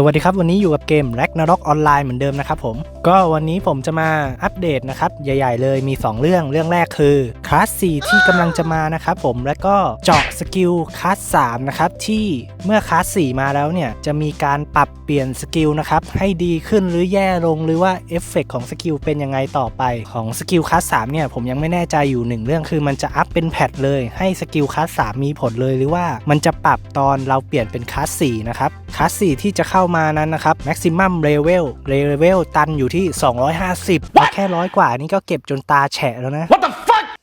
สวัสดีครับ วันนี้อยู่กับเกม Ragnarok Online เหมือนเดิมนะครับผมก็วันนี้ผมจะมาอัปเดตนะครับ ใหญ่ ๆ เลยมี 2 เรื่องเรื่องแรกคือคลาส 4 ที่กำลังจะมานะครับผมแล้วก็เจาะสกิลคลาส 3 นะครับ ที่เมื่อคลาส 4 มาแล้วเนี่ย จะมีการปรับเปลี่ยนสกิลนะครับ ให้ดีขึ้นหรือแย่ลงหรือว่าเอฟเฟกของสกิลเป็นยังไงต่อไปของสกิลคลาส 3 เนี่ย ผมยังไม่แน่ใจอยู่หนึ่งเรื่องคือมันจะอัพเป็นแพทเลย ให้สกิลคลาส 3 มีผลเลยหรือว่ามันจะปรับตอนเราเปลี่ยนเป็นคลาส 4 นะครับคลาส 4 ที่จะเข้ามานั้นนะครับ maximum level level ตันอยู่ที่ 250มาแค่ร้อยกว่านี่ก็เก็บจนตาแฉะแล้วนะ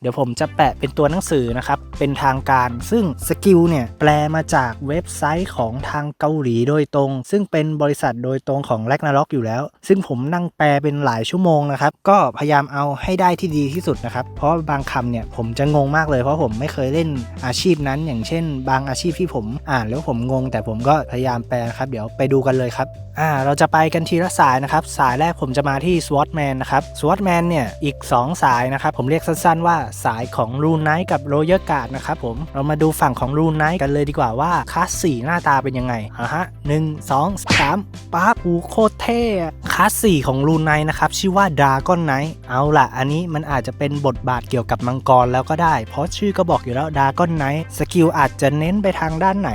ดี๋ยวผมจะแปะเป็นตัวหนังสือนะครับ เป็นทางการ ซึ่งสกิลเนี่ยแปลมาจากเว็บไซต์ของทางเกาหลีโดยตรง ซึ่งเป็นบริษัทโดยตรงของ r a g n a r o k อยู่แล้ว ซึ่งผมนั่งแปลเป็นหลายชั่วโมงนะครับ ก็พยายามเอาให้ได้ที่ดีที่สุดนะครับ เพราะบางคำเนี่ยผมจะงงมากเลย เพราะผมไม่เคยเล่นอาชีพนั้น อย่างเช่น บางอาชีพที่ผมอ่านแล้วผมงง แต่ผมก็พยายามแปลครับ เดี๋ยวไปดูกันเลยครับ อ่าเราจะไปกันทีละสายนะครับ สายแรกผมจะมาที่ SWOTman นะครับ SWOTman เนี่ยอีก 2 สายนะครับ ผมเรียกสั้นๆว่าสายของ Rune Knight กับ Royal Guard นะครับผมเรามาดูฝั่งของ Rune Knight กันเลยดีกว่าว่าคลาส4หน้าตาเป็นยังไงอะฮะหนึ่งสองสามปั๊บอูโคตรเท่อะคลาส4ของ Rune Knight นะครับชื่อว่า Dragon Knight เอาล่ะ อันนี้มันอาจจะเป็นบทบาทเกี่ยวกับมังกรแล้วก็ได้ เพราะชื่อก็บอกอยู่แล้ว Dragon Knight สกิลอาจจะเน้นไปทางด้านไหน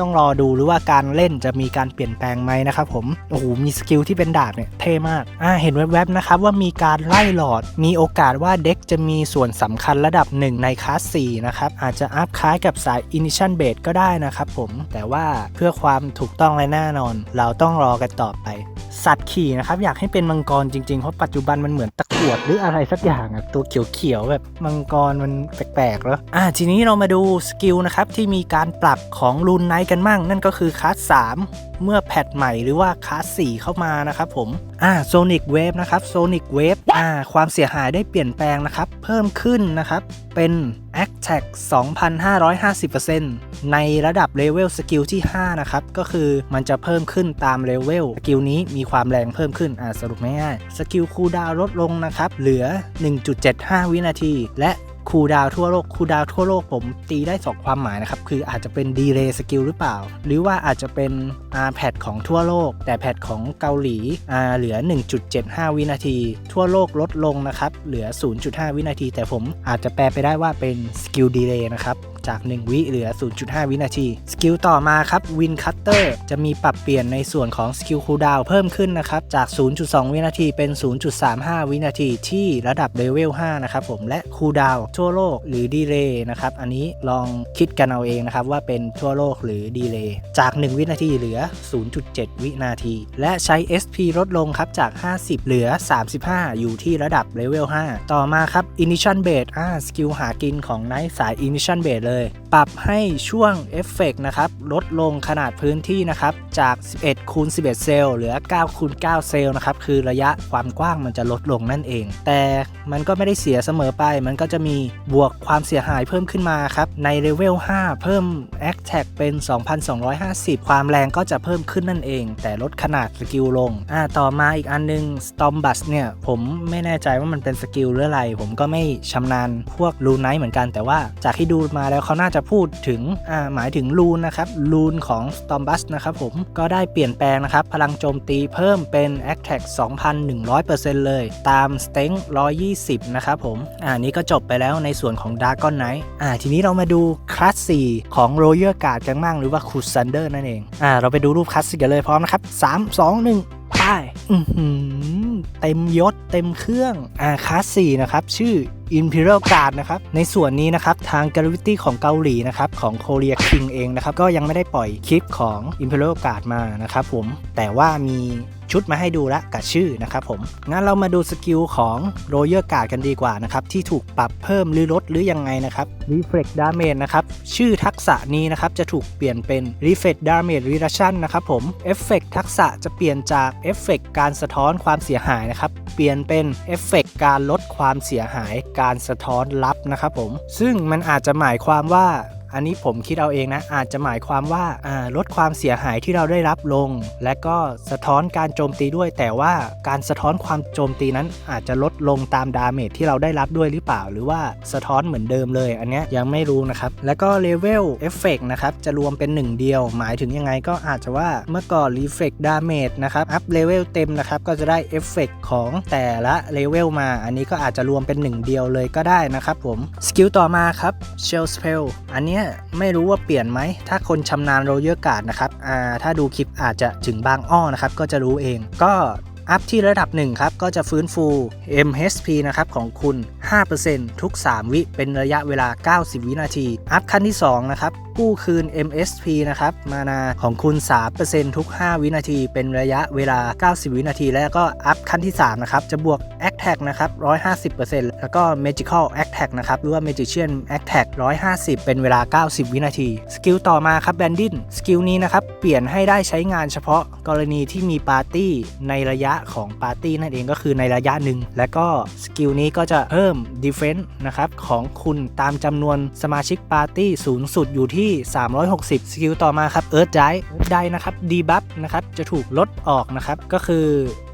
ต้องรอดูหรือว่าการเล่นจะมีการเปลี่ยนแปลงไหมนะครับผมโอ้โหมีสกิลที่เป็นดาบเนี่ยเท่มากอ่าเห็นแวบๆนะครับว่ามีการไล่หลอด มีโอกาสว่าเด็กจะมีส่วนสำคัญระดับหนึ่งในคลาส4นะครับอาจจะอัพคล้ายกับสาย Initial Base ก็ได้นะครับผมแต่ว่าเพื่อความถูกต้องและแน่นอน เราต้องรอกันต่อไป สัตว์ขี่นะครับอยากให้เป็นมังกรจริงๆ เพราะปัจจุบันมันเหมือนตะกรวดหรืออะไรสักอย่างอะตัวเขียวๆแบบมังกรมันแปลกๆแล้วอ่าทีนี้เรามาดูสกิลนะครับที่มีการปรับของรูนไนท์กันมั่ง นั่นก็คือคลาส3เมื่อแพทใหม่หรือว่าคลาส4เข้ามานะครับผมอ่าโซนิกเวฟนะครับโซนิกเวฟอ่าความเสียหายได้เปลี่ยนแปลงนะครับเพิ่มขึ้นนะครับเป็น a t t a c 2,550%ในระดับเลเวลสกิลที่ 5 นะครับ ก็คือมันจะเพิ่มขึ้นตามเลเวลสกิลนี้มีความแรงเพิ่มขึ้นอ่าสรุปง่ายๆสกิลคูดาวน์ลดลงนะครับ เหลือ 1.75 วินาที และ คูดาวทั่วโลกคูดาวทั่วโลกผมตีได้ 2 ความหมายนะครับ คืออาจจะเป็นดีเลย์สกิลหรือเปล่า หรือว่าอาจจะเป็นอาแพดของทั่วโลก แต่แพดของเกาหลีอ่าเหลือ 1.75 วินาที ทั่วโลกลดลงนะครับ เหลือ 0.5 วินาที แต่ผมอาจจะแปลไปได้ว่าเป็นสกิลดีเลย์นะครับ จาก 1 วิเหลือ 0.5 วินาที สกิลต่อมาครับวินคัตเตอร์จะมีปรับเปลี่ยนในส่วนของสกิลคูลดาวน์เพิ่มขึ้นนะครับจาก 0.2 วินาทีเป็น 0.35 วินาทีที่ระดับเลเวล 5 นะครับผมและคูลดาวน์ทั่วโลกหรือดีเลย์นะครับอันนี้ลองคิดกันเอาเองนะครับว่าเป็นทั่วโลกหรือดีเลย์จาก 1 วินาทีเหลือ 0.7 วินาที และใช้ SP ลดลงครับจาก 50 เหลือ 35 อยู่ที่ระดับเลเวล 5 ต่อมาครับ Initial Base อ่าสกิลหากินของไนท์สาย Initial Base เลยปรับให้ช่วงเอฟเฟกนะครับลดลงขนาดพื้นที่นะครับจาก 11คูณ11 เซลล์เหลือ9คูณ9เซลล์นะครับคือระยะความกว้างมันจะลดลงนั่นเอง แต่มันก็ไม่ได้เสียเสมอไป มันก็จะมีบวกความเสียหายเพิ่มขึ้นมาครับในเลเวล5 เพิ่ม a c t a c เป็น 2,250 ความแรงก็จะเพิ่มขึ้นนั่นเอง แต่ลดขนาดสกิลลงอ่าต่อมาอีกอันนึง Storm b u s เนี่ย ผมไม่แน่ใจว่ามันเป็นสกิลหรืออะไร ผมก็ไม่ชำนาญพวกรูไนท์เหมือนกันแต่ว่าจากที่ดูมาแล้วเขาน่าจะพูดถึงหมายถึงรูนนะครับรูนของ Storm b u s นะครับผมก็ได้เปลี่ยนแปลงนะครับ พลังโจมตีเพิ่มเป็น a c t a c 2,100%เลย ตาม s t e n g 120 นะครับผมอ่านี้ก็จบไปแล้วในส่วนของ Dragon Knight อ่าทีนี้เรามาดูคลาส4ของ Royal Guard กันบ้างหรือว่า Crusader นั่นเองอ่าเราไปดูรูปคลาสสิกกันเลยพร้อมนะครับ 3 2 1 ไปอือหือ เต็มยศเต็มเครื่องอาคาสีนะครับชื่อ Imperial Guard นะครับในส่วนนี้นะครับทาง Gravity ของเกาหลีนะครับของ Korea King เองนะครับก็ยังไม่ได้ปล่อยคลิปของ Imperial Guard มานะครับผมแต่ว่ามี ชุดมาให้ดูละกับชื่อนะครับผม งั้นเรามาดูสกิลของ Royal Guard กันดีกว่านะครับที่ถูกปรับเพิ่มหรือลดหรือยังไงนะครับ Reflect Damage นะครับชื่อทักษะนี้นะครับจะถูกเปลี่ยนเป็น Reflect Damage Reduction นะครับผมเอฟเฟกทักษะจะเปลี่ยนจากเอฟเฟกการสะท้อนความเสียหายนะครับเปลี่ยนเป็นเอฟเฟกการลดความเสียหายการสะท้อนลับนะครับผม ซึ่งมันอาจจะหมายความว่า อันนี้ผมคิดเอาเองนะ อาจจะหมายความว่าาลดความเสียหายที่เราได้รับลง และก็สะท้อนการโจมตีด้วย แต่ว่าการสะท้อนความโจมตีนั้นอาจจะลดลงตามดาเมจที่เราได้รับด้วยหรือเปล่า หรือว่าสะท้อนเหมือนเดิมเลย อันนี้ยังไม่รู้นะครับ แล้วก็เลเวลเอฟเฟกนะครับจะรวมเป็นหนึ่งเดียว หมายถึงยังไงก็อาจจะว่าเมื่อก่อนรีเฟกดาเมจนะครับอัพเลเวลเต็มนะครับก็จะได้เอฟเฟกของแต่ละเลเวลมา อันนี้ก็อาจจะรวมเป็นหนึ่งเดียวเลยก็ได้นะครับผมสกิลต่อมาครับเชลสเปลอันเนี้ยไม่รู้ว่าเปลี่ยนไหม ถ้าคนชำนาญโรเยอร์การ์ดนะครับอ่าถ้าดูคลิปอาจจะถึงบางอ้อนะครับ ก็จะรู้เอง ก็อัพที่ระดับ1ครับ ก็จะฟื้นฟู MHP นะครับของคุณ 5%ทุก 3 วิเป็นระยะเวลา 90 วินาที อัพขั้นที่ 2 นะครับ กู้คืน MSP นะครับ มานาของคุณ 3%ทุก 5 วินาที เป็นระยะเวลา 90 วินาที แล้วก็อัพขั้นที่ 3 นะครับ จะบวก a t t a c นะครับ 150%แล้วก็ Magical a t t a c นะครับ หรือว่า Magician a t t a c 150 เป็นเวลา 90 วินาที สกิลต่อมาครับ Bandin สกิลนี้นะครับ เปลี่ยนให้ได้ใช้งานเฉพาะกรณีที่มีปาร์ตี้ในระยะของปาร์ตี้นั่นเองก็คือในระยะหนึ่ง และก็สกิลนี้ก็จะเพิ่ม Defense นะครับของคุณตามจำนวนสมาชิกปาร์ตี้สูงสุดอยู่ที่ 360 สกิลต่อมาครับ Earth Dive Earth Dive นะครับ Debuff นะครับจะถูกลดออกนะครับก็คือ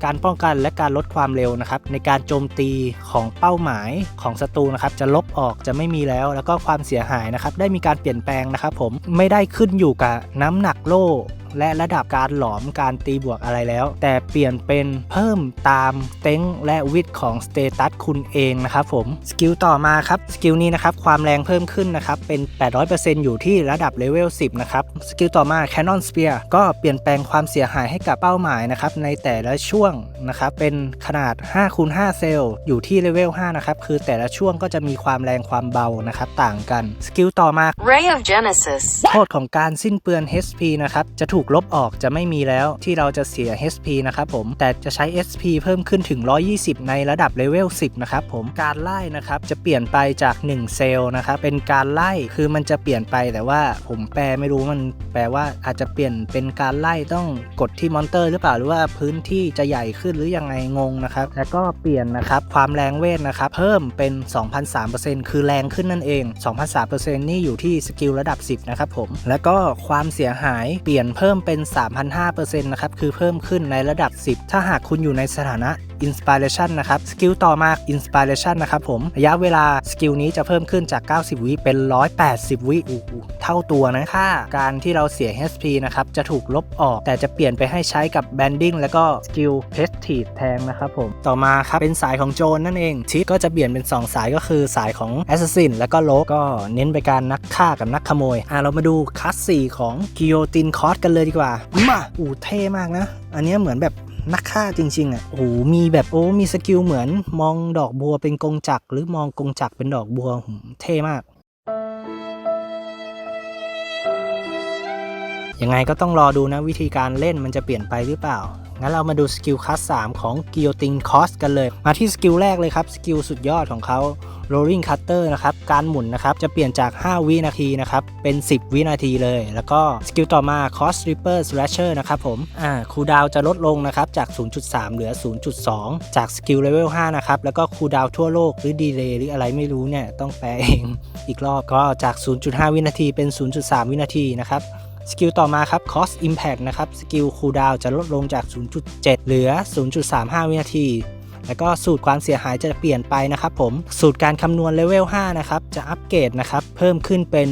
การป้องกันและการลดความเร็วนะครับในการโจมตีของเป้าหมายของศัตรูนะครับจะลบออกจะไม่มีแล้ว แล้วก็ความเสียหายนะครับได้มีการเปลี่ยนแปลงนะครับผมไม่ได้ขึ้นอยู่กับน้ำหนักโล่ และระดับการหลอมการตีบวกอะไรแล้ว แต่เปลี่ยนเป็นเพิ่มตามเต็งและวิดของสเตตัสคุณเองนะครับผมสกิลต่อมาครับสกิลนี้นะครับความแรงเพิ่มขึ้นนะครับเป็น 800%อยู่ที่ระดับเลเวล10 นะครับสกิลต่อมา Cannon Spear ก็เปลี่ยนแปลงความเสียหายให้กับเป้าหมายนะครับในแต่ละช่วงนะครับเป็นขนาด5คูณ5เซลล์อยู่ที่เลเวล5นะครับคือแต่ละช่วงก็จะมีความแรงความเบานะครับต่างกันสกิลต่อมา Ray of Genesis. โทษของการสิ้นเปลือง HP นะครับจะถูกูกลบออกจะไม่มีแล้วที่เราจะเสีย HP นะครับผม แต่จะใช้ SP เพิ่มขึ้นถึง 120 ในระดับเลเวล 10 นะครับผม การไล่นะครับจะเปลี่ยนไปจาก 1 เซลล์นะครับ เป็นการไล่คือมันจะเปลี่ยนไปแต่ว่าผมแปลไม่รู้มันแปลว่าอาจจะเปลี่ยนเป็นการไล่ต้องกดที่มอนเตอร์หรือเปล่าหรือว่าพื้นที่จะใหญ่ขึ้นหรือยังไงงงนะครับ แล้วก็เปลี่ยนนะครับความแรงเวทนะครับเพิ่มเป็น 2,003%คือแรงขึ้นนั่นเอง 2,003%นี่อยู่ที่สกิลระดับ 10 นะครับผม แล้วก็ความเสียหายเปลี่ยนเพิ่มเป็น 3,500%นะครับ คือเพิ่มขึ้นในระดับ 10 ถ้าหากคุณอยู่ในสถานะ Inspiration นะครับสกิลต่อมา Inspiration นะครับผมระยะเวลาสกิลนี้จะเพิ่มขึ้นจาก 90 วิเป็น 180 วิอ้โหเท่าตัวนะค่าการที่เราเสีย HP นะครับจะถูกลบออก แต่จะเปลี่ยนไปให้ใช้กับ Banding แล้วก็สกิล Prestige แทนนะครับผมต่อมาครับเป็นสายของโจนนั่นเองทิศก็จะเปลี่ยนเป็น 2 สายก็คือสายของ Assassin แล้วก็โลก็เน้นไปการนักฆ่ากับนักขโมยอะเรามาดูคัสสี่ของ Guillotine c o s กันเลยดีกว่ามาอู้เท่มากนะ อันนี้เหมือนแบบ นักฆ่าจริง ๆ อะโอ้โหมีแบบโอ้มีสกิลเหมือนมองดอกบัวเป็นกงจักรหรือมองกงจักรเป็นดอกบัวเท่มาก ยังไงก็ต้องรอดูนะวิธีการเล่นมันจะเปลี่ยนไปหรือเปล่า งั้นเรามาดูสกิลคัส3ของ Guillotine c o s กันเลย มาที่สกิลแรกเลยครับ สกิลสุดยอดของเขา Rolling Cutter นะครับ การหมุนนะครับ จะเปลี่ยนจาก 5 วินาทีนะครับ เป็น 10 วินาทีเลย แล้วก็สกิลต่อมา Cost Reaper Slasher นะครับผม อ่า คูดาวจะลดลงนะครับ จาก 0.3 เหลือ 0.2 จากสกิลเลเวล 5 นะครับ แล้วก็คูดาวทั่วโลกหรือดีเลย์หรืออะไรไม่รู้เนี่ย ต้องแปลเอง อีกรอบก็จาก 0.5 วินาทีเป็น 0.3 วินาทีนะครับ สกิลต่อมาครับ Cost Impact นะครับ สกิลคูลดาวจะลดลงจาก 0.7 เหลือ 0.35 วินาที แล้วก็สูตรความเสียหายจะเปลี่ยนไปนะครับผม สูตรการคำนวณเลเวล 5 นะครับ จะอัปเกรดนะครับ เพิ่มขึ้นเป็น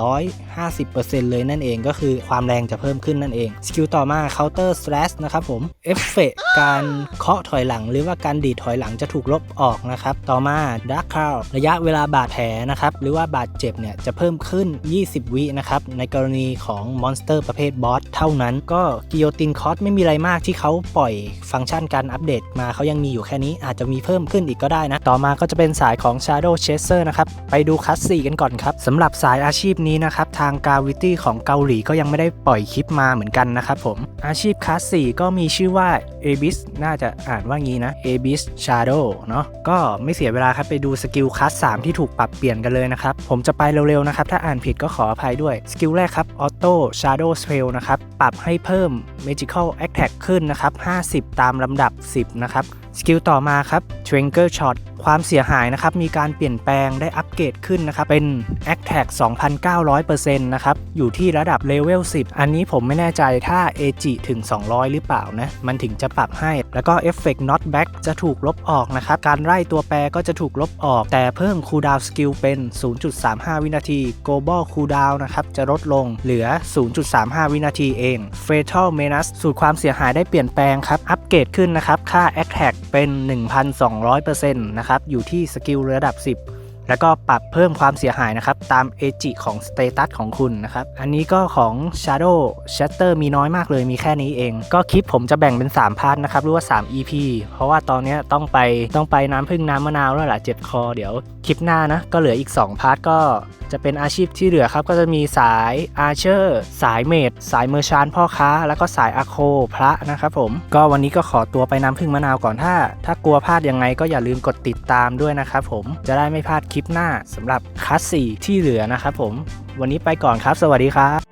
2,150%เลยนั่นเองก็คือความแรงจะเพิ่มขึ้นนั่นเอง สกิลต่อมา Counter Slash นะครับผม เอฟเฟกการเคาะถอยหลัง หรือว่าการดีดถอยหลังจะถูกลบออกนะครับ ต่อมา Dark Cloud ระยะเวลาบาดแผลนะครับ หรือว่าบาดเจ็บเนี่ยจะเพิ่มขึ้น 20 วินะครับ ในกรณีของมอนสเตอร์ประเภทบอสเท่านั้น ก็กิโยตินคอสไม่มีอะไรมากที่เขาปล่อยฟังก์ชันการอัปเดตมาเขายังมีอยู่แค่นี้อาจจะมีเพิ่มขึ้นอีกก็ได้นะ ต่อมาก็จะเป็นสายของ Shadow Chaser นะครับ ไปดูคัสสี่กันก่อนครับสำหรับสายอาชีพนี้นะครับ ทาง Gravity ของเกาหลีก็ยังไม่ได้ปล่อยคลิปมาเหมือนกันนะครับผม อาชีพคัสสี่ก็มีชื่อว่า Abyss น่าจะอ่านว่างี้นะ Abyss Shadow เนาะก็ไม่เสียเวลาครับไปดูสกิลคัส3ที่ถูกปรับเปลี่ยนกันเลยนะครับ ผมจะไปเร็วๆนะครับ ถ้าอ่านผิดก็ขออภัยด้วย สกิลแรกครับ Auto Shadow Spell นะครับ ปรับให้เพิ่ม Magical Attack ขึ้นนะครับ 50 ตามลำดับ 10นะครับสกิลต่อมาครับ Trigger Shot ความเสียหายนะครับ มีการเปลี่ยนแปลงได้อัปเกรดขึ้นนะครับ เป็น Attack 2,900%นะครับ อยู่ที่ระดับเลเวล 10 อันนี้ผมไม่แน่ใจถ้า AG ถึง 200 หรือเปล่านะ มันถึงจะปรับให้ แล้วก็ Effect Not Back จะถูกลบออกนะครับ การไล่ตัวแปรก็จะถูกลบออก แต่เพิ่ม Cooldown Skill เป็น 0.35 วินาที Global Cooldown นะครับ จะลดลงเหลือ 0.35 วินาทีเอง Fatal Menace สูตรความเสียหายได้เปลี่ยนแปลงครับ อัปเกรดขึ้นนะครับ ค่า Attack เป็น 1,200%นะครับ อยู่ที่สกิลระดับ 10 แล้วก็ปรับเพิ่มความเสียหายนะครับ ตาม AG ของ Status ของคุณนะครับ อันนี้ก็ของ Shadow Shatter มีน้อยมากเลยมีแค่นี้เอง ก็คลิปผมจะแบ่งเป็น 3 พาร์ทนะครับ หรือว่า 3 EP เพราะว่าตอนนี้ต้องไปต้องไปน้ำพึ่งน้ำมะนาวแล้วล่ะเจ็บคอเดี๋ยวคลิปหน้านะ ก็เหลืออีก 2 พาร์ทก็จะเป็นอาชีพที่เหลือครับ ก็จะมีสายอาเชอร์สายเมดสายเมอร์ชานพ่อค้า แล้วก็สายอาโคพระนะครับผม ก็วันนี้ก็ขอตัวไปน้ำพึ่งมะนาวก่อนถ้า ถ้ากลัวพลาดยังไงก็อย่าลืมกดติดตามด้วยนะครับผมจะได้ไม่พลาดคลิปหน้าสำหรับคัสสี่ที่เหลือนะครับผม วันนี้ไปก่อนครับ สวัสดีครับ